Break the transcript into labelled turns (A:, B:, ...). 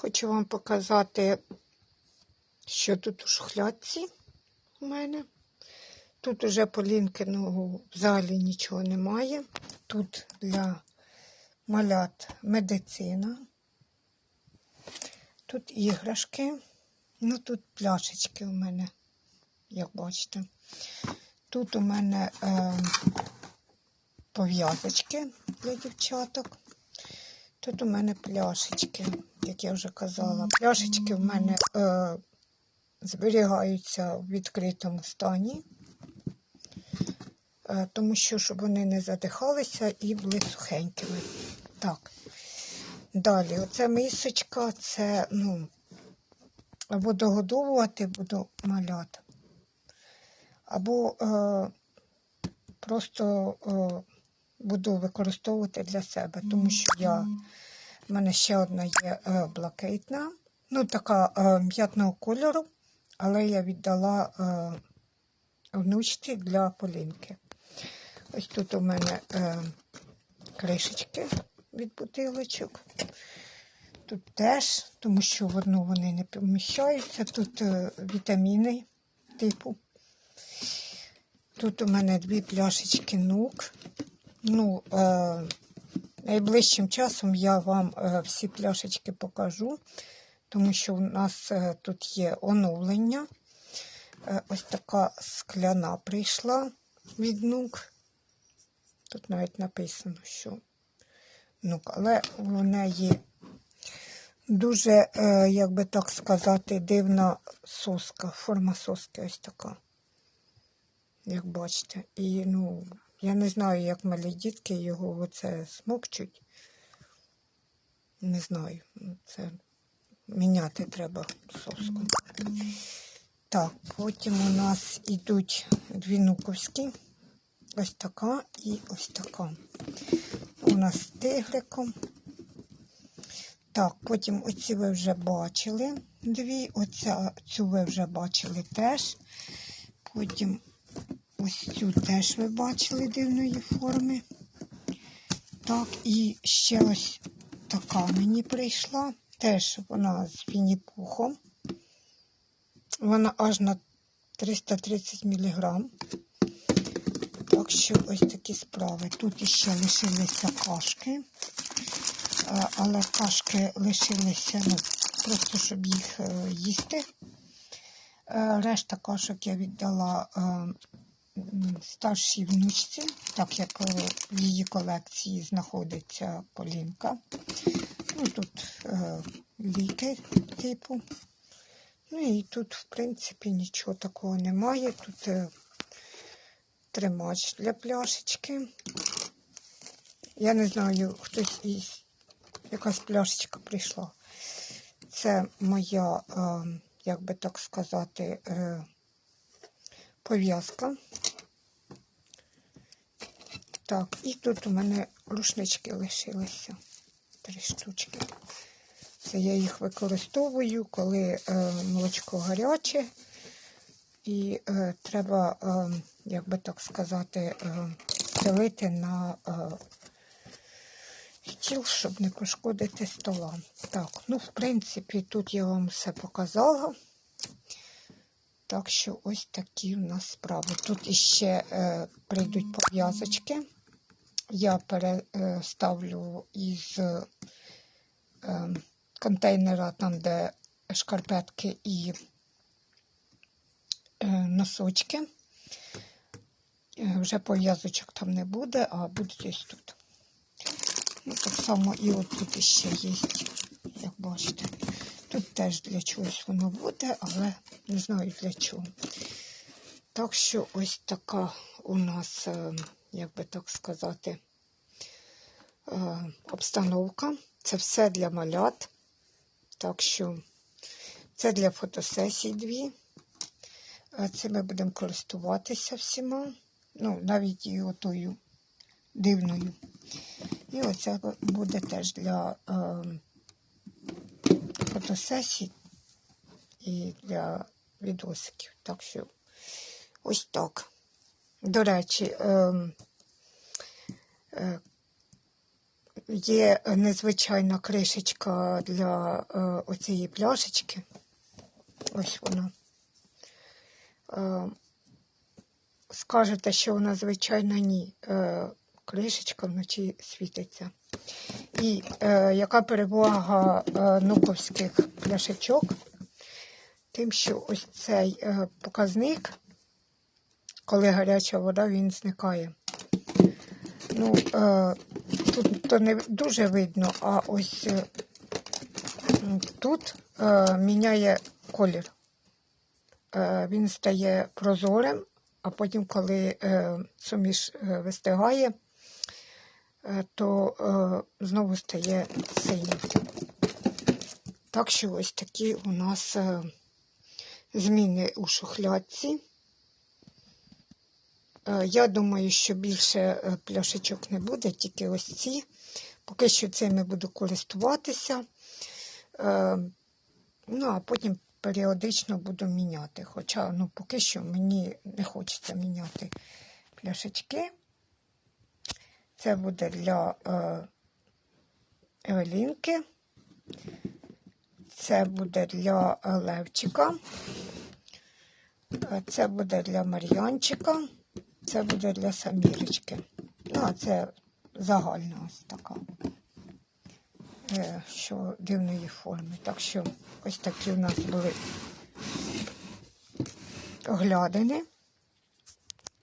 A: Хочу вам показати, що тут у шухлядці у мене. Тут уже полінки ну, взагалі нічого немає. Тут для малят медицина. Тут іграшки. Ну тут пляшечки у мене, як бачите. Тут у мене е, пов'язочки для дівчаток. Тут у мене пляшечки, як я вже казала. Пляшечки в мене е, зберігаються в відкритому стані, е, тому що, щоб вони не задихалися і були сухенькими. Так. Далі, оце мисочка, це, ну, або догодовувати буду малят, або е, просто е, буду використовувати для себе, тому що я, в мене ще одна є е, блакитна, ну така е, м'ятного кольору, але я віддала е, внучці для полінки. Ось тут у мене е, кришечки від бутилочок. Тут теж, тому що в одну вони не поміщаються. Тут е, вітаміни типу. Тут у мене дві пляшечки нук. Ну, е, найближчим часом я вам е, всі пляшечки покажу, тому що у нас е, тут є оновлення. Е, ось така скляна прийшла від нук. Тут навіть написано, що нук, але у неї дуже, як би так сказати, дивна соска, форма соски ось така. Як бачите. І, ну, я не знаю, як малі дітки його оце смокчуть. Не знаю. Це міняти треба соску. Так, потім у нас йдуть дві нуковські. Ось така і ось така. У нас з тигриком. Так, потім оці ви вже бачили дві. Оця, цю ви вже бачили теж. Потім ось цю теж ви бачили дивної форми. Так, і ще ось така мені прийшла. Теж вона з фініпухом. Вона аж на 330 мг. Так що ось такі справи. Тут іще лишилися кашки. Е, Але кашки лишилися ну, просто, щоб їх е, їсти. Е, Решта кашок я віддала старшій внучці, так як е, в її колекції знаходиться полінка. Ну, тут е, ліки типу. Ну і тут, в принципі, нічого такого немає. Тут е, тримач для пляшечки. Я не знаю, хтось із якась пляшечка прийшла. Це моя, е, як би так сказати, е, пов'язка. Так, і тут у мене рушнички лишилися. Три штучки. Це я їх використовую, коли е, молочко гаряче. І е, треба, е, як би так сказати, е, на е, стіл, щоб не пошкодити стола. Так, ну, в принципі, тут я вам все показала. Так що ось такі у нас справи. Тут іще е, прийдуть пов'язочки. Я переставлю із е, контейнера, там, де шкарпетки і е, носочки. Е, Вже пов'язочок там не буде, а будуть ось тут. Ну, так само і от тут ще є, як бачите. Тут теж для чогось воно буде, але не знаю для чого. Так що ось така у нас, е, як би так сказати, е, обстановка. Це все для малят. Так що це для фотосесій дві. Це ми будемо користуватися всіма. Ну, навіть і отою дивною. І оце буде теж для е, фотосесій і для відосиків. Так що ось так. До речі, е, е, є незвичайна кришечка для е, оцієї пляшечки. Ось вона. Е, скажете, що вона звичайна ні. Кришечка вночі світиться. І е, яка перевага е, нуковських пляшечок? Тим, що ось цей е, показник, коли гаряча вода, він зникає. Ну, е, тут то не дуже видно, а ось е, тут е, міняє колір. Е, він стає прозорим, а потім, коли е, суміш е, вистигає, е, то е, знову стає синім. Так що ось такі у нас е, зміни у шухлядці. Е, Я думаю, що більше е, пляшечок не буде, тільки ось ці. Поки що цими буду користуватися. Е, Ну, а потім періодично буду міняти. Хоча ну, поки що мені не хочеться міняти пляшечки. Це буде для Евелінки. Це буде для Левчика. Це буде для Мар'янчика. Це буде для Самірочки. Ну, а це загальна ось така, е, що дивної форми. Так що ось такі у нас були оглядини.